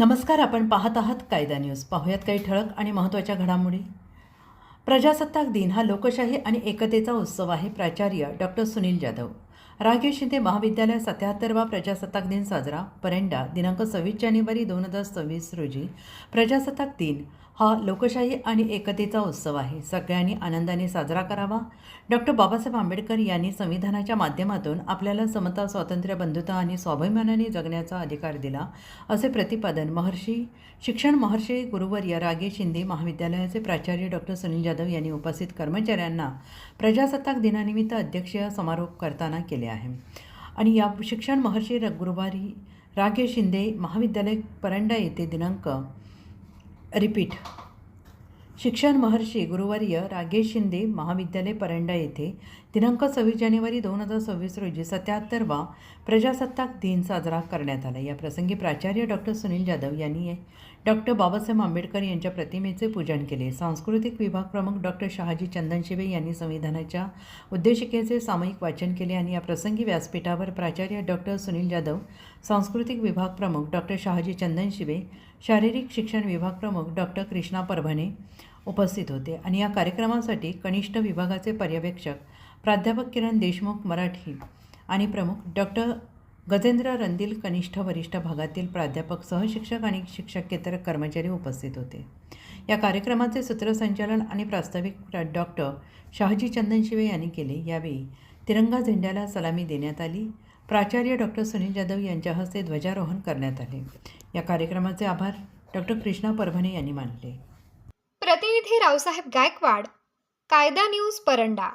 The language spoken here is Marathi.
नमस्कार आपण पाहत आहात कायदा न्यूज. पाहूयात काही ठळक आणि महत्त्वाच्या घडामोडी. प्रजासत्ताक दिन हा लोकशाही आणि एकतेचा उत्सव आहे प्राचार्य डॉक्टर सुनील जाधव. रागे शिंदे महाविद्यालय सत्याहत्तरवा प्रजासत्ताक दिन साजरा. परेंडा दिनांक सव्वीस जानेवारी दोन हजार सव्वीस रोजी प्रजासत्ताक दिन. हा लोकशाही आणि एकतेचा उत्सव आहे. सगळ्यांनी आनंदाने साजरा करावा. डॉक्टर बाबासाहेब आंबेडकर यांनी संविधानाच्या माध्यमातून आपल्याला समता स्वातंत्र्य बंधुता आणि स्वाभिमानाने जगण्याचा अधिकार दिला असे प्रतिपादन महर्षी शिक्षण महर्षी गुरुवर्य रागे शिंदे महाविद्यालयाचे प्राचार्य डॉक्टर सुनील जाधव यांनी उपस्थित कर्मचाऱ्यांना प्रजासत्ताक दिनानिमित्त अध्यक्षीय समारोप करताना केले आहे. आणि या शिक्षण महर्षी र- गुरुवारी रागे शिंदे महाविद्यालय परंडा येथे दिनांक रिपीट. शिक्षण महर्षी गुरुवर्य रागेश शिंदे महाविद्यालय परंडा येथे दिनांक सव्वीस जानेवारी दोन हजार सव्वीस रोजी सत्याहत्तरवा प्रजासत्ताक दिन साजरा करण्यात आला. या प्रसंगी प्राचार्य डॉक्टर सुनील जाधव यांनी डॉक्टर बाबासाहेब आंबेडकर यांच्या प्रतिमेचे पूजन केले. सांस्कृतिक विभाग प्रमुख डॉक्टर शहाजी चंदनशिवे यांनी संविधानाच्या उद्देशिकेचे सामायिक वाचन केले आणि या प्रसंगी व्यासपीठावर प्राचार्य डॉक्टर सुनील जाधव सांस्कृतिक विभाग प्रमुख डॉक्टर शहाजी चंदनशिवे शारीरिक शिक्षण विभाग प्रमुख डॉक्टर कृष्णा परभणे उपस्थित होते आणि या कार्यक्रमासाठी कनिष्ठ विभागाचे पर्यवेक्षक प्राध्यापक किरण देशमुख मराठी आणि प्रमुख डॉक्टर गजेंद्र रंदील कनिष्ठ वरिष्ठ भागातील प्राध्यापक सहशिक्षक आणि शिक्षकेतर कर्मचारी उपस्थित होते. या कार्यक्रमाचे सूत्रसंचालन आणि प्रास्ताविक डॉक्टर शहाजी चंदनशिवे यांनी केले. यावेळी तिरंगा झेंड्याला सलामी देण्यात आली. प्राचार्य डॉक्टर सुनील जाधव यांच्या हस्ते ध्वजारोहण करण्यात आले. या कार्यक्रमाचे आभार डॉक्टर कृष्णा परभणे यांनी मानले. प्रतिनिधी रावसाहेब गायकवाड कायदा न्यूज परंडा.